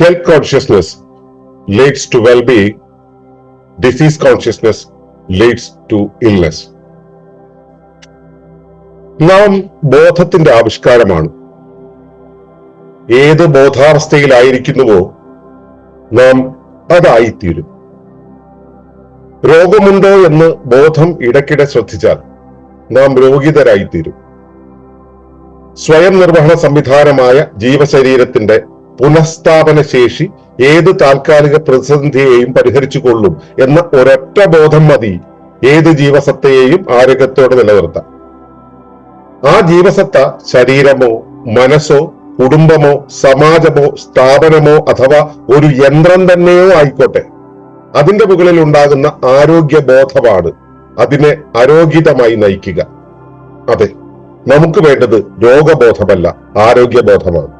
Health consciousness leads to well-being. Disease consciousness leads to illness. നാം ബോധത്തിന്റെ ആവിഷ്കാരമാണ് ഏത് ബോധാവസ്ഥയിലായിരിക്കുന്നുവോ നാം അതായിത്തീരും രോഗമുണ്ടോ എന്ന് ബോധം ഇടയ്ക്കിടെ ശ്രദ്ധിച്ചാൽ നാം രോഗിതരായിത്തീരും സ്വയം നിർവഹണ സംവിധാനമായ ജീവശരീരത്തിന്റെ പുനഃസ്ഥാപന ശേഷി ഏത് താൽക്കാലിക പ്രതിസന്ധിയെയും പരിഹരിച്ചുകൊള്ളും എന്ന ഒരൊറ്റ ബോധം മതി. ഏത് ജീവസത്തയെയും ആരോഗ്യത്തോടെ നിലനിർത്താം ആ ജീവസത്ത ശരീരമോ മനസ്സോ കുടുംബമോ സമാജമോ സ്ഥാപനമോ അഥവാ ഒരു യന്ത്രം തന്നെയോ ആയിക്കോട്ടെ. അതിന്റെ മുകളിൽ ഉണ്ടാകുന്ന ആരോഗ്യ ബോധമാണ് അതിനെ ആരോഗ്യതമായി നയിക്കുക. അതെ നമുക്ക് വേണ്ടത് രോഗബോധമല്ല ആരോഗ്യബോധമാണ്.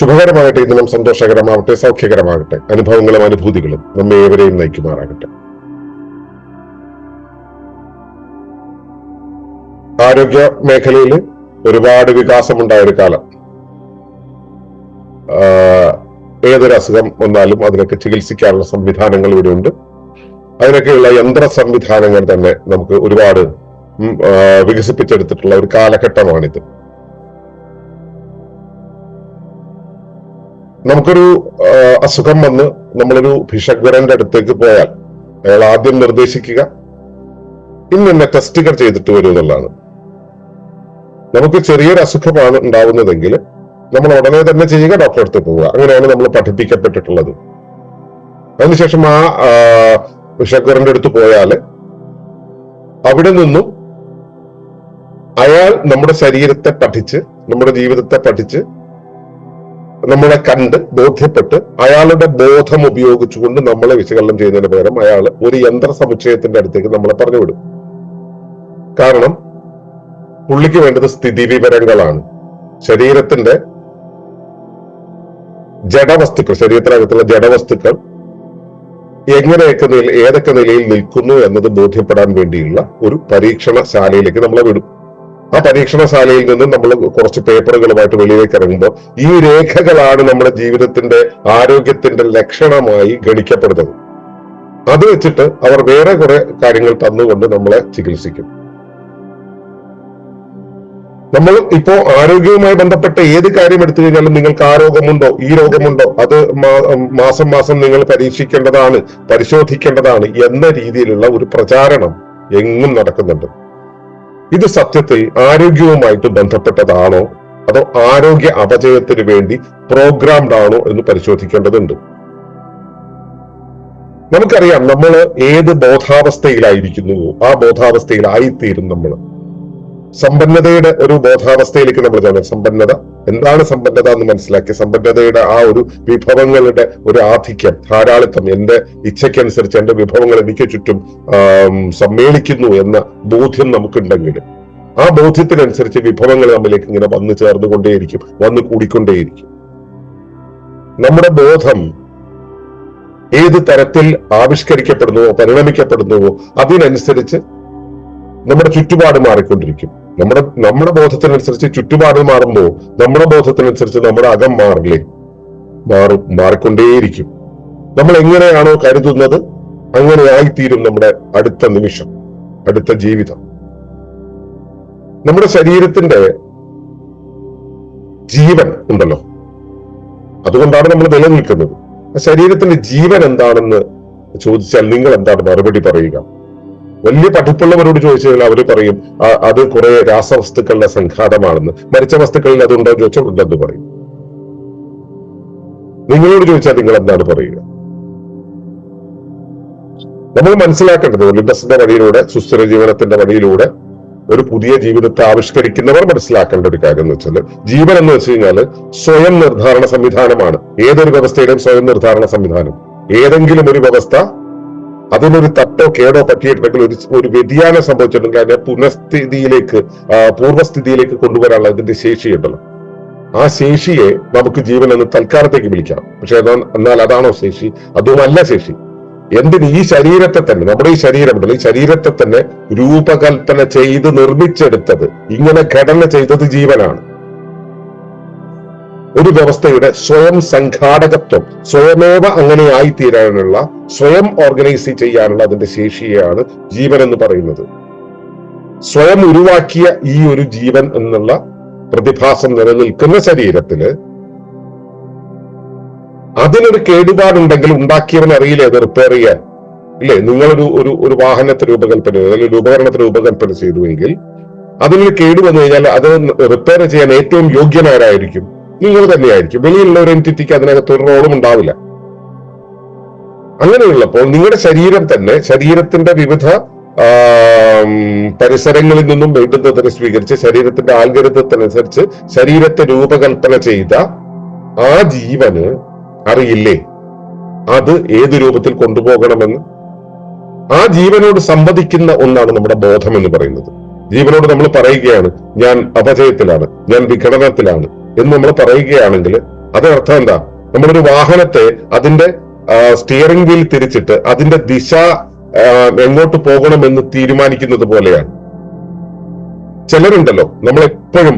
ശുഭകരമാകട്ടെ. ഇന്നും സന്തോഷകരമാവട്ടെ സൗഖ്യകരമാകട്ടെ. അനുഭവങ്ങളും അനുഭൂതികളും നമ്മെ ഏവരെയും നയിക്കുമാറാകട്ടെ. ആരോഗ്യ മേഖലയിൽ ഒരുപാട് വികാസമുണ്ടായ ഒരു കാലം. ഏതൊരു അസുഖം വന്നാലും അതിനൊക്കെ ചികിത്സിക്കാനുള്ള സംവിധാനങ്ങൾ ഇവിടെ ഉണ്ട് അതിനൊക്കെയുള്ള യന്ത്ര സംവിധാനങ്ങൾ തന്നെ നമുക്ക് ഒരുപാട് വികസിപ്പിച്ചെടുത്തിട്ടുള്ള ഒരു കാലഘട്ടമാണിത്. നമുക്കൊരു അസുഖം വന്ന് നമ്മളൊരു ഭിഷഗ്വരന്റെ അടുത്തേക്ക് പോയാൽ അയാൾ ആദ്യം നിർദ്ദേശിക്കുക ഇന്ന ടെസ്റ്റുകൾ ചെയ്തിട്ട് വരും എന്നുള്ളതാണ്. നമുക്ക് ചെറിയൊരു അസുഖമാണ് ഉണ്ടാവുന്നതെങ്കിൽ നമ്മൾ ഉടനെ തന്നെ ചെയ്യുക ഡോക്ടറെ അടുത്ത് പോവുക. അങ്ങനെയാണ് നമ്മൾ പഠിപ്പിക്കപ്പെട്ടിട്ടുള്ളത്. അതിനുശേഷം ആ ആ, ഭിഷഗ്വരന്റെ അടുത്ത് പോയാൽ അവിടെ നിന്നും അയാൾ നമ്മുടെ ശരീരത്തെ പഠിച്ച് നമ്മുടെ ജീവിതത്തെ പഠിച്ച് നമ്മളെ കണ്ട് ബോധ്യപ്പെട്ട് അയാളുടെ ബോധം ഉപയോഗിച്ചുകൊണ്ട് നമ്മളെ വിശകലനം ചെയ്യുന്നതിന് പകരം അയാൾ ഒരു യന്ത്ര സമുച്ചയത്തിന്റെ അടുത്തേക്ക് നമ്മളെ പറഞ്ഞു വിടും കാരണം പുള്ളിക്ക് വേണ്ടത് സ്ഥിതി വിവരങ്ങളാണ് ശരീരത്തിന്റെ ജഡവസ്തുക്കൾ ശരീരത്തിനകത്തുള്ള ജഡവസ്തുക്കൾ എങ്ങനെയൊക്കെ ഏതൊക്കെ നിലയിൽ നിൽക്കുന്നു എന്നത് ബോധ്യപ്പെടാൻ വേണ്ടിയുള്ള ഒരു പരീക്ഷണശാലയിലേക്ക് നമ്മളെ വിടും. ആ പരീക്ഷണശാലയിൽ നിന്ന് നമ്മൾ കുറച്ച് പേപ്പറുകളുമായിട്ട് വെളിയിലേക്ക് ഇറങ്ങുമ്പോൾ ഈ രേഖകളാണ് നമ്മുടെ ജീവിതത്തിന്റെ ആരോഗ്യത്തിന്റെ ലക്ഷണമായി ഗണിക്കപ്പെടുന്നത്. അത് വെച്ചിട്ട് അവർ വേറെ കുറെ കാര്യങ്ങൾ തന്നുകൊണ്ട് നമ്മളെ ചികിത്സിക്കും. നമ്മൾ ഇപ്പോ ആരോഗ്യവുമായി ബന്ധപ്പെട്ട ഏത് കാര്യം എടുത്തു കഴിഞ്ഞാലും നിങ്ങൾക്ക് ആ രോഗമുണ്ടോ ഈ രോഗമുണ്ടോ അത് മാസം മാസം നിങ്ങൾ പരീക്ഷിക്കേണ്ടതാണ് പരിശോധിക്കേണ്ടതാണ് എന്ന രീതിയിലുള്ള ഒരു പ്രചാരണം എങ്ങും നടക്കുന്നുണ്ട്. ഇത് സത്യത്തിൽ ആരോഗ്യവുമായിട്ട് ബന്ധപ്പെട്ടതാണോ? അതോ ആരോഗ്യ അപജയത്തിന് വേണ്ടി പ്രോഗ്രാംഡ് ആണോ എന്ന് പരിശോധിക്കേണ്ടതുണ്ട്. നമുക്കറിയാം നമ്മൾ ഏത് ബോധാവസ്ഥയിലായിരിക്കുന്നുവോ ആ ബോധാവസ്ഥയിലായിത്തീരും നമ്മൾ സമ്പന്നതയുടെ ഒരു ബോധാവസ്ഥയിലേക്ക് നമ്മൾ ചെന്നു സമ്പന്നത എന്താണ് സമ്പന്നത എന്ന് മനസ്സിലാക്കി സമ്പന്നതയുടെ ആ ഒരു വിഭവങ്ങളുടെ ഒരു ആധിക്യം ധാരാളിത്തം എന്റെ ഇച്ഛയ്ക്കനുസരിച്ച് എന്റെ വിഭവങ്ങൾ എനിക്ക് ചുറ്റും സമ്മേളിക്കുന്നു എന്ന ബോധ്യം നമുക്കുണ്ടെങ്കിലും ആ ബോധ്യത്തിനനുസരിച്ച് വിഭവങ്ങൾ നമ്മിലേക്ക് ഇങ്ങനെ വന്നു ചേർന്നുകൊണ്ടേയിരിക്കും വന്നു കൂടിക്കൊണ്ടേയിരിക്കും. നമ്മുടെ ബോധം ഏത് തരത്തിൽ ആവിഷ്കരിക്കപ്പെടുന്നുവോ പരിണമിക്കപ്പെടുന്നുവോ അതിനനുസരിച്ച് നമ്മുടെ ചുറ്റുപാട് മാറിക്കൊണ്ടിരിക്കും. നമ്മുടെ നമ്മുടെ ബോധത്തിനനുസരിച്ച് ചുറ്റുപാട് മാറുമ്പോൾ നമ്മുടെ ബോധത്തിനനുസരിച്ച് നമ്മുടെ അകം മാറില്ലേ? മാറും മാറിക്കൊണ്ടേയിരിക്കും. നമ്മൾ എങ്ങനെയാണോ കരുതുന്നത് അങ്ങനെ ആയിത്തീരും നമ്മുടെ അടുത്ത നിമിഷം അടുത്ത ജീവിതം. നമ്മുടെ ശരീരത്തിന്റെ ജീവൻ ഉണ്ടല്ലോ. അതുകൊണ്ടാണ് നമ്മൾ നിലനിൽക്കുന്നത്. ശരീരത്തിന്റെ ജീവൻ എന്താണെന്ന് ചോദിച്ചാൽ നിങ്ങൾ എന്താണ് മറുപടി പറയുക? വലിയ പഠിപ്പുള്ളവരോട് ചോദിച്ചു കഴിഞ്ഞാൽ അവർ പറയും അത് കുറെ രാസവസ്തുക്കളുടെ സംഘാതമാണെന്ന്. മരിച്ച വസ്തുക്കളിൽ അതുണ്ടോ ചോദിച്ചാൽ ഉണ്ടെന്ന് പറയും. നിങ്ങളോട് ചോദിച്ചാൽ നിങ്ങൾ എന്താണ് പറയുക? നമ്മൾ മനസ്സിലാക്കേണ്ടത് ഒളിമ്പസിന്റെ വഴിയിലൂടെ സുസ്ഥിര ജീവനത്തിന്റെ വഴിയിലൂടെ ഒരു പുതിയ ജീവിതത്തെ ആവിഷ്കരിക്കുന്നവർ മനസ്സിലാക്കേണ്ട ഒരു കാര്യം എന്ന് വെച്ചാൽ ജീവൻ എന്ന് വെച്ച് കഴിഞ്ഞാൽ സ്വയം നിർദ്ധാരണ സംവിധാനമാണ്. ഏതൊരു വ്യവസ്ഥയുടെയും സ്വയം നിർദ്ധാരണ സംവിധാനം. ഏതെങ്കിലും ഒരു വ്യവസ്ഥ അതിനൊരു തട്ടോ കേടോ പറ്റിയിട്ടുണ്ടെങ്കിൽ ഒരു ഒരു വ്യതിയാനം സംഭവിച്ചിട്ടുണ്ടെങ്കിൽ അതിനെ പുനഃസ്ഥിതിയിലേക്ക് പൂർവസ്ഥിതിയിലേക്ക് കൊണ്ടുവരാനുള്ള അതിന്റെ ശേഷിയുണ്ടല്ലോ ആ ശേഷിയെ നമുക്ക് ജീവൻ എന്ന് തൽക്കാലത്തേക്ക് വിളിക്കാം പക്ഷെ എന്നാൽ അതാണോ ശേഷി? അതുമല്ല ശേഷി. എന്തിന്? ഈ ശരീരത്തെ തന്നെ നമ്മുടെ ഈ ശരീരമുണ്ടല്ലോ ഈ ശരീരത്തെ തന്നെ രൂപകൽപ്പന ചെയ്ത് നിർമ്മിച്ചെടുത്തത്. ഇങ്ങനെ ഘടന ചെയ്തത് ജീവനാണ്. ഒരു വ്യവസ്ഥയുടെ സ്വയം സംഘാടകത്വം സ്വയമേവ അങ്ങനെ ആയിത്തീരാനുള്ള സ്വയം ഓർഗനൈസ് ചെയ്യാനുള്ള അതിന്റെ ശേഷിയാണ് ജീവൻ എന്ന് പറയുന്നത്. സ്വയം ഉരുവാക്കിയ ഈ ഒരു ജീവൻ എന്നുള്ള പ്രതിഭാസം നിലനിൽക്കുന്ന ശരീരത്തിൽ അതിനൊരു കേടുപാടുണ്ടെങ്കിൽ ഉണ്ടാക്കിയവൻ അറിയില്ലേ അത് റിപ്പയർ ചെയ്യാൻ? ഇല്ലേ? നിങ്ങളൊരു ഒരു ഒരു വാഹനത്തെ രൂപകൽപ്പന അല്ലെങ്കിൽ ഒരു ഉപകരണത്തെ രൂപകൽപ്പന ചെയ്തുവെങ്കിൽ അതിനൊരു കേട് വന്നു കഴിഞ്ഞാൽ അത് റിപ്പയർ ചെയ്യാൻ ഏറ്റവും യോഗ്യനാരായിരിക്കും. നിങ്ങൾ തന്നെയായിരിക്കും. വെളിയിലുള്ള ഒരു എന്റിറ്റിക്ക് അതിനകത്ത് ഒരു റോളും ഉണ്ടാവില്ല. അങ്ങനെയുള്ളപ്പോൾ നിങ്ങളുടെ ശരീരം തന്നെ ശരീരത്തിന്റെ വിവിധ പരിസരങ്ങളിൽ നിന്നും വേണ്ടുന്നതിനെ സ്വീകരിച്ച് ശരീരത്തിന്റെ ആൽഗരിതത്തിനനുസരിച്ച് ശരീരത്തെ രൂപകൽപ്പന ചെയ്ത ആ ജീവന് അറിയില്ലേ? അത് ഏത് രൂപത്തിൽ കൊണ്ടുപോകണമെന്ന്? ആ ജീവനോട് സംവദിക്കുന്ന ഒന്നാണ് നമ്മുടെ ബോധം എന്ന് പറയുന്നത്. ജീവനോട് നമ്മൾ പറയുകയാണ് ഞാൻ അപജയത്തിലാണ് ഞാൻ വിഘടനത്തിലാണ്. എന്ന് നമ്മൾ പറയുകയാണെങ്കിൽ അത് അർത്ഥം എന്താ? നമ്മളൊരു വാഹനത്തെ അതിന്റെ സ്റ്റിയറിംഗ് വീൽ തിരിച്ചിട്ട് അതിന്റെ ദിശ എങ്ങോട്ട് പോകണമെന്ന് തീരുമാനിക്കുന്നത് പോലെയാണ്. ചിലരുണ്ടല്ലോ നമ്മളെപ്പോഴും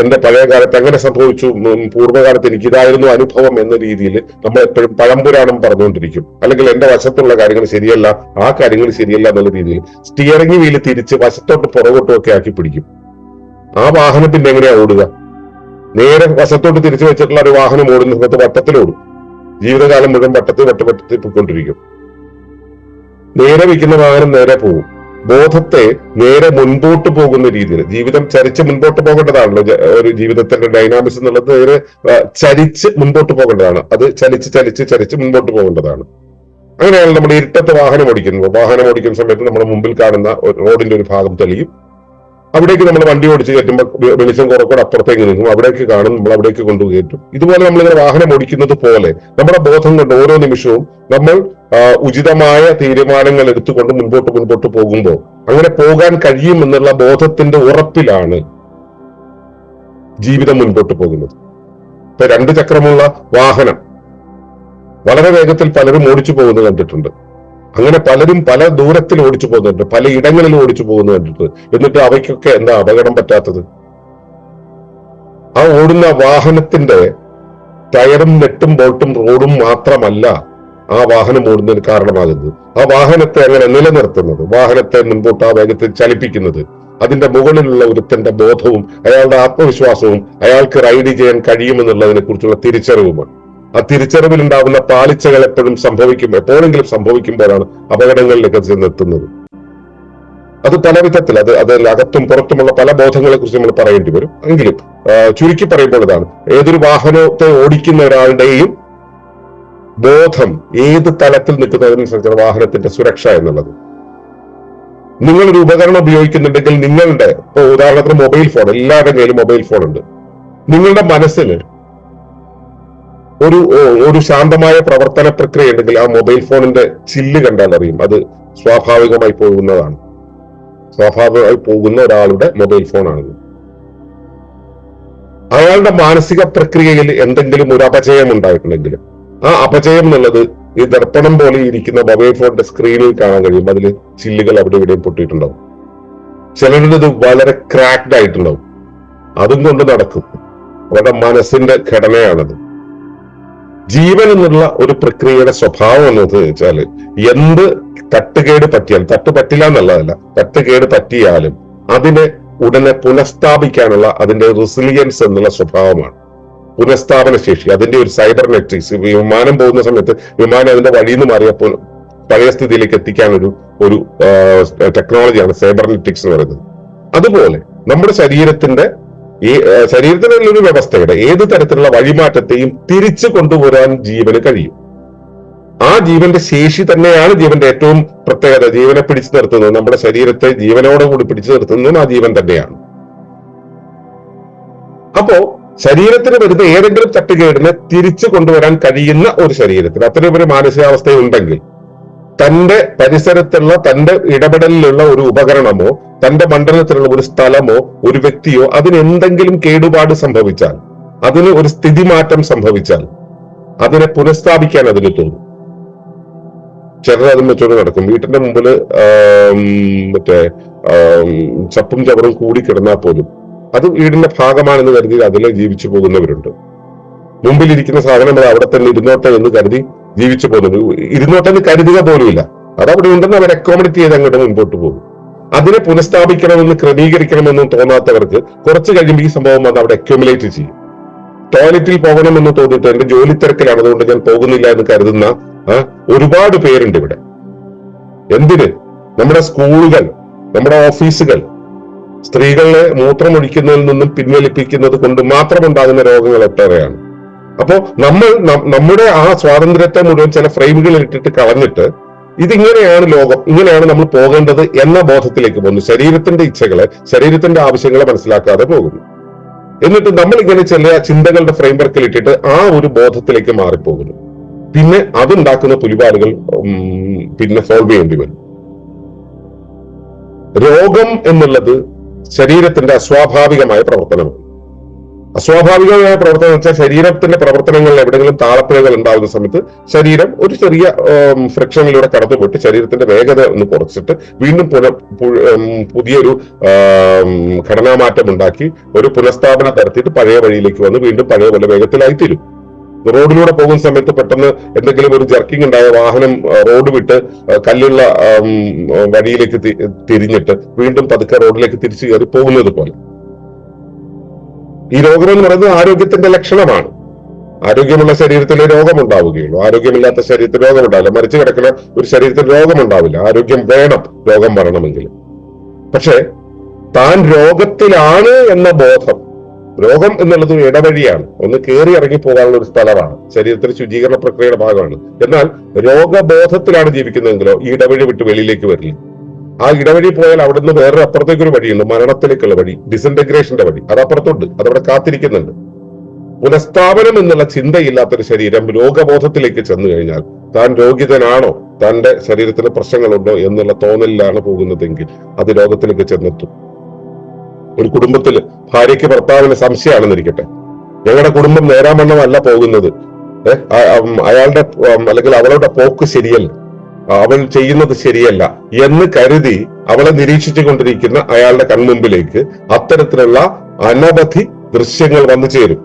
എന്റെ പഴയ കാലത്ത് അങ്ങനെ സംഭവിച്ചു? പൂർവകാലത്ത് എനിക്ക് ഇതായിരുന്നു അനുഭവം എന്ന രീതിയിൽ നമ്മൾ എപ്പോഴും പഴംപുരാണം പറഞ്ഞുകൊണ്ടിരിക്കും. അല്ലെങ്കിൽ എന്റെ വശത്തുള്ള കാര്യങ്ങൾ ശരിയല്ല ആ കാര്യങ്ങൾ ശരിയല്ല എന്നുള്ള രീതിയിൽ സ്റ്റിയറിംഗ് വീൽ തിരിച്ച് വശത്തോട്ട് പുറകോട്ടും ഒക്കെ ആക്കി പിടിക്കും. ആ വാഹനത്തിന്റെ എങ്ങനെയാണ് എങ്ങനെയാ ഓടുക? നേരെ വശത്തോട്ട് തിരിച്ചു വെച്ചിട്ടുള്ള ഒരു വാഹനം ഓടുന്ന. സമയത്ത് വട്ടത്തിലോടും ജീവിതകാലം മുഴുവൻ വട്ടത്തിൽ വട്ടവട്ടത്തിൽ പോയിക്കൊണ്ടിരിക്കും. നേരെ വയ്ക്കുന്ന വാഹനം നേരെ പോകും ബോധത്തെ നേരെ മുൻപോട്ട് പോകുന്ന രീതിയിൽ. ജീവിതം ചരിച്ച് മുൻപോട്ട് പോകേണ്ടതാണല്ലോ. ഒരു ജീവിതത്തിന്റെ ഡൈനാമിക്സ് എന്നുള്ളത് നേരെ ചരിച്ച് മുൻപോട്ട് പോകേണ്ടതാണ്. അത് ചലിച്ച് ചലിച്ച് ചരിച്ച് മുൻപോട്ട് പോകേണ്ടതാണ്. അങ്ങനെയാണ് നമ്മൾ ഇരുട്ടത്ത് വാഹനം ഓടിക്കുന്നത്. വാഹനം ഓടിക്കുന്ന സമയത്ത് നമ്മുടെ മുമ്പിൽ കാണുന്ന റോഡിന്റെ ഒരു ഭാഗം തെളിയും. അവിടേക്ക് നമ്മൾ വണ്ടി ഓടിച്ച് കയറ്റുമ്പോൾ വെളിച്ചം കുറക്കൂടെ അപ്പുറത്തേക്ക് നിൽക്കും. അവിടേക്ക് കാണും നമ്മൾ അവിടേക്ക് കൊണ്ടു കയറ്റും ഇതുപോലെ നമ്മളിങ്ങനെ വാഹനം ഓടിക്കുന്നത് പോലെ നമ്മുടെ ബോധം കൊണ്ട് ഓരോ നിമിഷവും നമ്മൾ ഉചിതമായ തീരുമാനങ്ങൾ എടുത്തുകൊണ്ട് മുൻപോട്ട് മുൻപോട്ട് പോകുമ്പോൾ അങ്ങനെ പോകാൻ കഴിയുമെന്നുള്ള ബോധത്തിന്റെ ഉറപ്പിലാണ് ജീവിതം മുൻപോട്ട് പോകുന്നത്. ഇപ്പൊ രണ്ട് ചക്രമുള്ള വാഹനം വളരെ വേഗത്തിൽ പലരും ഓടിച്ചു പോകുന്നത് കണ്ടിട്ടുണ്ട്. അങ്ങനെ പലരും പല ദൂരത്തിൽ ഓടിച്ചു പോകുന്നുണ്ട് പല ഇടങ്ങളിൽ ഓടിച്ചു പോകുന്നുണ്ട് എന്നിട്ട് അവയ്ക്കൊക്കെ എന്താ അപകടം പറ്റാത്തത്? ആ ഓടുന്ന വാഹനത്തിന്റെ ടയറും നെട്ടും ബോൾട്ടും റോഡും മാത്രമല്ല ആ വാഹനം ഓടുന്നതിന് കാരണമാകുന്നത്. ആ വാഹനത്തെ അങ്ങനെ നിലനിർത്തുന്നത് വാഹനത്തെ മുൻപോട്ട് ആ വേഗത്തിൽ ചലിപ്പിക്കുന്നത്. അതിന്റെ മുകളിലുള്ള ഒരുത്തന്റെ ബോധവും അയാളുടെ ആത്മവിശ്വാസവും അയാൾക്ക് റൈഡ് ചെയ്യാൻ കഴിയുമെന്നുള്ളതിനെ കുറിച്ചുള്ള തിരിച്ചറിവുമാണ്. ആ തിരിച്ചറിവിൽ ഉണ്ടാവുന്ന പാളിച്ചകൾ എപ്പോഴും സംഭവിക്കും എപ്പോഴെങ്കിലും സംഭവിക്കുമ്പോഴാണ് അപകടങ്ങളിലേക്ക് ചെന്നെത്തുന്നത്. അത് പല വിധത്തിൽ അത് അത് അകത്തും പുറത്തുമുള്ള പല ബോധങ്ങളെ കുറിച്ച് നമ്മൾ പറയേണ്ടി വരും. എങ്കിലും ചുരുക്കി പറയുമ്പോൾ ഇതാണ് ഏതൊരു വാഹനത്തെ ഓടിക്കുന്ന ഒരാളുടെയും ബോധം ഏത് തലത്തിൽ നിൽക്കുന്നതിനനുസരിച്ചാണ് വാഹനത്തിന്റെ സുരക്ഷ എന്നുള്ളത്. ഒരു ഉപകരണം ഉപയോഗിക്കുന്നുണ്ടെങ്കിൽ നിങ്ങളുടെ ഇപ്പൊ ഉദാഹരണത്തിന് മൊബൈൽ ഫോൺ എല്ലാവരുടെ കയ്യിലും മൊബൈൽ ഫോൺ ഉണ്ട് നിങ്ങളുടെ മനസ്സിന് ഒരു ഒരു ശാന്തമായ പ്രവർത്തന പ്രക്രിയ ഉണ്ടെങ്കിൽ ആ മൊബൈൽ ഫോണിന്റെ ചില്ല് കണ്ടാൽ അറിയും. അത് സ്വാഭാവികമായി പോകുന്നതാണ്. സ്വാഭാവികമായി പോകുന്ന ഒരാളുടെ മൊബൈൽ ഫോണാണ് അയാളുടെ മാനസിക പ്രക്രിയയിൽ എന്തെങ്കിലും ഒരു അപചയം ഉണ്ടായിട്ടുണ്ടെങ്കിൽ ആ അപചയം എന്നുള്ളത് ഈ ദർപ്പണം പോലെ ഇരിക്കുന്ന മൊബൈൽ ഫോണിന്റെ സ്ക്രീനിൽ കാണാൻ കഴിയും അതിൽ ചില്ലുകൾ അവിടെ ഇവിടെയും പൊട്ടിയിട്ടുണ്ടാവും. ചിലരുടേത് വളരെ ക്രാക്ഡ് ആയിട്ടുണ്ടാവും. അതും കൊണ്ട് നടക്കും. അവരുടെ മനസ്സിന്റെ ഘടനയാണത്. ജീവൻ എന്നുള്ള ഒരു പ്രക്രിയയുടെ സ്വഭാവം എന്നത് വെച്ചാൽ എന്ത് തട്ടുകേട് പറ്റിയാലും തട്ട് പറ്റില്ല എന്നുള്ളതല്ല തട്ടുകേട് പറ്റിയാലും അതിനെ ഉടനെ പുനഃസ്ഥാപിക്കാനുള്ള അതിന്റെ റെസിലിയൻസ് എന്നുള്ള സ്വഭാവമാണ്. പുനഃസ്ഥാപന ശേഷി അതിന്റെ ഒരു സൈബർനെറ്റിക്സ് വിമാനം പോകുന്ന സമയത്ത് വിമാനം അതിന്റെ വഴിയിൽ നിന്ന് മാറിയപ്പോൾ പഴയ സ്ഥിതിയിലേക്ക് എത്തിക്കാൻ ഒരു ഒരു ടെക്നോളജിയാണ് സൈബർനെറ്റിക്സ് എന്ന് പറയുന്നത്. അതുപോലെ നമ്മുടെ ശരീരത്തിന്റെ ഈ ശരീരത്തിനുള്ളൊരു വ്യവസ്ഥയുടെ ഏത് തരത്തിലുള്ള വഴിമാറ്റത്തെയും തിരിച്ചു കൊണ്ടുവരാൻ ജീവന് കഴിയും. ആ ജീവന്റെ ശേഷി തന്നെയാണ് ജീവന്റെ ഏറ്റവും പ്രത്യേകത. ജീവനെ പിടിച്ചു നിർത്തുന്നത് നമ്മുടെ ശരീരത്തെ ജീവനോടുകൂടി പിടിച്ചു നിർത്തുന്നതും ആ ജീവൻ തന്നെയാണ്. അപ്പോ ശരീരത്തിന് വരുന്ന ഏതെങ്കിലും തട്ടുകേടിനെ തിരിച്ചു കൊണ്ടുവരാൻ കഴിയുന്ന ഒരു ശരീരത്തിന് അത്തരം ഒരു മാനസികാവസ്ഥ ഉണ്ടെങ്കിൽ തന്റെ പരിസരത്തുള്ള തന്റെ ഇടപെടലിലുള്ള ഒരു ഉപകരണമോ തന്റെ മണ്ഡലത്തിലുള്ള ഒരു സ്ഥലമോ ഒരു വ്യക്തിയോ അതിന് എന്തെങ്കിലും കേടുപാട് സംഭവിച്ചാൽ അതിന് ഒരു സ്ഥിതി മാറ്റം സംഭവിച്ചാൽ അതിനെ പുനഃസ്ഥാപിക്കാൻ അതിന് തോന്നും. ചിലർ അതും വെച്ചോണ്ട് നടക്കും. വീട്ടിന്റെ മുമ്പിൽ മറ്റേ ചപ്പും ചവറും കൂടി കിടന്നാൽ പോലും അത് വീടിന്റെ ഭാഗമാണെന്ന് കരുതി അതിൽ ജീവിച്ചു പോകുന്നവരുണ്ട്. മുമ്പിലിരിക്കുന്ന സാധനം അവിടെ തന്നെ ഇരുന്നോട്ടെ എന്ന് കരുതി ജീവിച്ചു പോകുന്നത് ഇരുന്നോട്ടെ എന്ന് കരുതുക പോലുമില്ല. അത് അവിടെ ഉണ്ടെന്ന് അവർ അക്കോമഡേറ്റ് ചെയ്ത് അങ്ങോട്ട് മുൻപോട്ട് പോകും. അതിനെ പുനഃസ്ഥാപിക്കണമെന്ന് ക്രമീകരിക്കണമെന്നും തോന്നാത്തവർക്ക് കുറച്ച് കഴിയുമ്പോൾ ഈ സംഭവം അത് അവിടെ അക്യുമുലേറ്റ് ചെയ്യും. ടോയ്ലറ്റിൽ പോകണമെന്ന് തോന്നിയിട്ട് എന്റെ ജോലി തിരക്കിലാണ്. അതുകൊണ്ട് ഞാൻ പോകുന്നില്ല എന്ന് കരുതുന്ന ഒരുപാട് പേരുണ്ട് ഇവിടെ. എന്തിന്? നമ്മുടെ സ്കൂളുകൾ നമ്മുടെ ഓഫീസുകൾ സ്ത്രീകളെ മൂത്രമൊഴിക്കുന്നതിൽ നിന്നും പിൻവലിപ്പിക്കുന്നത് കൊണ്ട് മാത്രം ഉണ്ടാകുന്ന രോഗങ്ങൾ ഒട്ടേറെയാണ് അപ്പോ നമ്മൾ നമ്മുടെ ആ സ്വാതന്ത്ര്യത്തെ മുഴുവൻ ചില ഫ്രെയിമുകളിൽ ഇട്ടിട്ട് കളഞ്ഞിട്ട് ഇതിങ്ങനെയാണ് ലോകം ഇങ്ങനെയാണ് നമ്മൾ പോകേണ്ടത് എന്ന ബോധത്തിലേക്ക് പോകുന്നു. ശരീരത്തിന്റെ ഇച്ഛകളെ ശരീരത്തിന്റെ ആവശ്യങ്ങളെ മനസ്സിലാക്കാതെ പോകുന്നു. എന്നിട്ട് നമ്മൾ ഇങ്ങനെ ചില ചിന്തകളുടെ ഫ്രെയിംവർക്കിൽ ഇട്ടിട്ട് ആ ഒരു ബോധത്തിലേക്ക് മാറിപ്പോകുന്നു. പിന്നെ അതുണ്ടാക്കുന്ന പുലിപാടുകൾ പിന്നെ സോൾവ് ചെയ്യേണ്ടി വരും. രോഗം എന്നുള്ളത് ശരീരത്തിന്റെ അസ്വാഭാവികമായ പ്രവർത്തനമാണ്. അസ്വാഭാവികമായ പ്രവർത്തനം വെച്ചാൽ ശരീരത്തിന്റെ പ്രവർത്തനങ്ങളിൽ എവിടെയെങ്കിലും താളപ്പിഴകൾ ഉണ്ടാകുന്ന സമയത്ത് ശരീരം ഒരു ചെറിയ ഫ്രിക്ഷനിലൂടെ കടന്നുപോയിട്ട് ശരീരത്തിന്റെ വേഗത ഒന്ന് കുറച്ചിട്ട് വീണ്ടും പുന പുതിയൊരു ഘടനാമാറ്റം ഉണ്ടാക്കി ഒരു പുനഃസ്ഥാപനം നടത്തിയിട്ട് പഴയ വഴിയിലേക്ക് വന്ന് വീണ്ടും പഴയ പോലെ വേഗത്തിലായി തീരും. റോഡിലൂടെ പോകുന്ന സമയത്ത് പെട്ടെന്ന് എന്തെങ്കിലും ഒരു ജർക്കിംഗ് ഉണ്ടായ വാഹനം റോഡ് വിട്ട് കല്ലുള്ള വഴിയിലേക്ക് തിരിഞ്ഞിട്ട് വീണ്ടും പതുക്കെ റോഡിലേക്ക് തിരിച്ചു കയറി പോകുന്നത് പോലെ. ഈ രോഗം എന്ന് പറയുന്നത് ആരോഗ്യത്തിന്റെ ലക്ഷണമാണ്. ആരോഗ്യമുള്ള ശരീരത്തിൽ രോഗമുണ്ടാവുകയുള്ളൂ. ആരോഗ്യമില്ലാത്ത ശരീരത്തിൽ രോഗമുണ്ടാവില്ല. മരിച്ചു കിടക്കുന്ന ഒരു ശരീരത്തിൽ രോഗമുണ്ടാവില്ല. ആരോഗ്യം വേണം രോഗം വരണമെങ്കിൽ. പക്ഷെ താൻ രോഗത്തിലാണ് എന്ന ബോധം രോഗം എന്നുള്ളത് ഒരു ഇടവഴിയാണ്. ഒന്ന് കയറി ഇറങ്ങി പോകാനുള്ള ഒരു സ്ഥലമാണ്. ശരീരത്തിന്റെ ശുചീകരണ പ്രക്രിയയുടെ ഭാഗമാണ്. എന്നാൽ രോഗബോധത്തിലാണ് ജീവിക്കുന്നതെങ്കിലോ ഈ ഇടവഴി വിട്ട് വെളിയിലേക്ക് വരില്ല. ആ ഇടവഴി പോയാൽ അവിടുന്ന് വേറൊരു അപ്പുറത്തേക്ക് ഒരു വഴിയുണ്ട്. മരണത്തിലേക്കുള്ള വഴി ഡിസിന്റഗ്രേഷന്റെ വഴി. അത് അപ്പുറത്തുണ്ട്. അതവിടെ കാത്തിരിക്കുന്നുണ്ട്. പുനഃസ്ഥാപനം എന്നുള്ള ചിന്തയില്ലാത്തൊരു ശരീരം രോഗബോധത്തിലേക്ക് ചെന്നു കഴിഞ്ഞാൽ താൻ രോഗിതനാണോ? തന്റെ ശരീരത്തിന് പ്രശ്നങ്ങളുണ്ടോ? എന്നുള്ള തോന്നലിലാണ് പോകുന്നതെങ്കിൽ അത് രോഗത്തിലേക്ക് ചെന്നെത്തും. ഒരു കുടുംബത്തിൽ ഭാര്യയ്ക്ക് ഭർത്താവിന് സംശയമാണെന്നിരിക്കട്ടെ. ഞങ്ങളുടെ കുടുംബം നേരാമണ്ണമല്ല പോകുന്നത്. അയാളുടെ അല്ലെങ്കിൽ അവളുടെ പോക്ക് ശരിയല്ല. അവൾ ചെയ്യുന്നത് ശരിയല്ല എന്ന് കരുതി അവളെ നിരീക്ഷിച്ചു കൊണ്ടിരിക്കുന്ന അയാളുടെ കൺമുമ്പിലേക്ക് അത്തരത്തിലുള്ള അനവധി ദൃശ്യങ്ങൾ വന്നു ചേരും.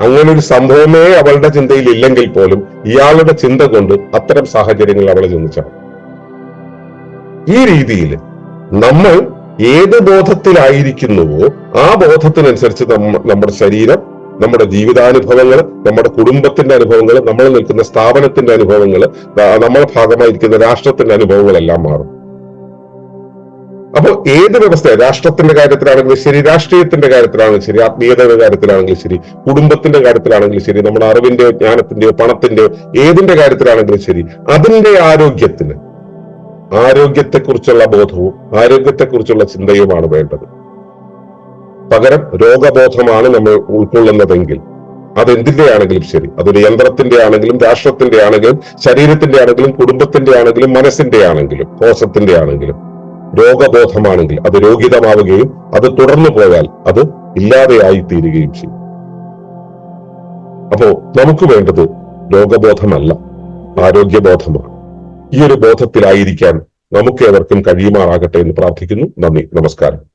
അങ്ങനെ ഒരു സംഭവമേ അവളുടെ ചിന്തയിൽ ഇല്ലെങ്കിൽ പോലും ഇയാളുടെ ചിന്ത കൊണ്ട് അത്തരം സാഹചര്യങ്ങൾ അവളെ ചിന്തിച്ചാണ് ഈ രീതിയിൽ നമ്മൾ ഏത് ബോധത്തിലായിരിക്കുന്നുവോ ആ ബോധത്തിനനുസരിച്ച് നമ്മ- നമ്മുടെ ശരീരം നമ്മുടെ ജീവിതാനുഭവങ്ങൾ നമ്മുടെ കുടുംബത്തിന്റെ അനുഭവങ്ങൾ നമ്മൾ നിൽക്കുന്ന സ്ഥാപനത്തിന്റെ അനുഭവങ്ങൾ നമ്മളെ ഭാഗമായിരിക്കുന്ന രാഷ്ട്രത്തിന്റെ അനുഭവങ്ങളെല്ലാം മാറും. അപ്പോൾ ഏത് വ്യവസ്ഥ? രാഷ്ട്രത്തിന്റെ കാര്യത്തിലാണെങ്കിലും ശരി രാഷ്ട്രീയത്തിന്റെ കാര്യത്തിലാണെങ്കിലും ശരി ആത്മീയതയുടെ കാര്യത്തിലാണെങ്കിലും ശരി കുടുംബത്തിന്റെ കാര്യത്തിലാണെങ്കിലും ശരി നമ്മുടെ അറിവിന്റെയോ ജ്ഞാനത്തിന്റെയോ പണത്തിന്റെയോ ഏതിന്റെ കാര്യത്തിലാണെങ്കിലും ശരി അതിന്റെ ആരോഗ്യത്തിന് ആരോഗ്യത്തെക്കുറിച്ചുള്ള ബോധവും ആരോഗ്യത്തെക്കുറിച്ചുള്ള ചിന്തയുമാണ് വേണ്ടത്. പകരം രോഗബോധമാണ് നമ്മൾ ഉൾക്കൊള്ളുന്നതെങ്കിൽ അതെന്തിന്റെ ആണെങ്കിലും ശരി. അതൊരു യന്ത്രത്തിന്റെ ആണെങ്കിലും രാഷ്ട്രത്തിന്റെ ആണെങ്കിലും ശരീരത്തിന്റെ ആണെങ്കിലും കുടുംബത്തിന്റെ ആണെങ്കിലും മനസ്സിന്റെ ആണെങ്കിലും കോശത്തിന്റെ ആണെങ്കിലും രോഗബോധമാണെങ്കിൽ അത് രോഗിതമാവുകയും അത് തുടർന്നു പോയാൽ അത് ഇല്ലാതെയായി തീരുകയും ചെയ്യും. അപ്പോ നമുക്ക് വേണ്ടത് രോഗബോധമല്ല ആരോഗ്യബോധമാണ്. ഈ ഒരു ബോധത്തിലായിരിക്കാൻ നമുക്ക് ഏവർക്കും കഴിയുമാറാകട്ടെ എന്ന് പ്രാർത്ഥിക്കുന്നു. നന്ദി നമസ്കാരം.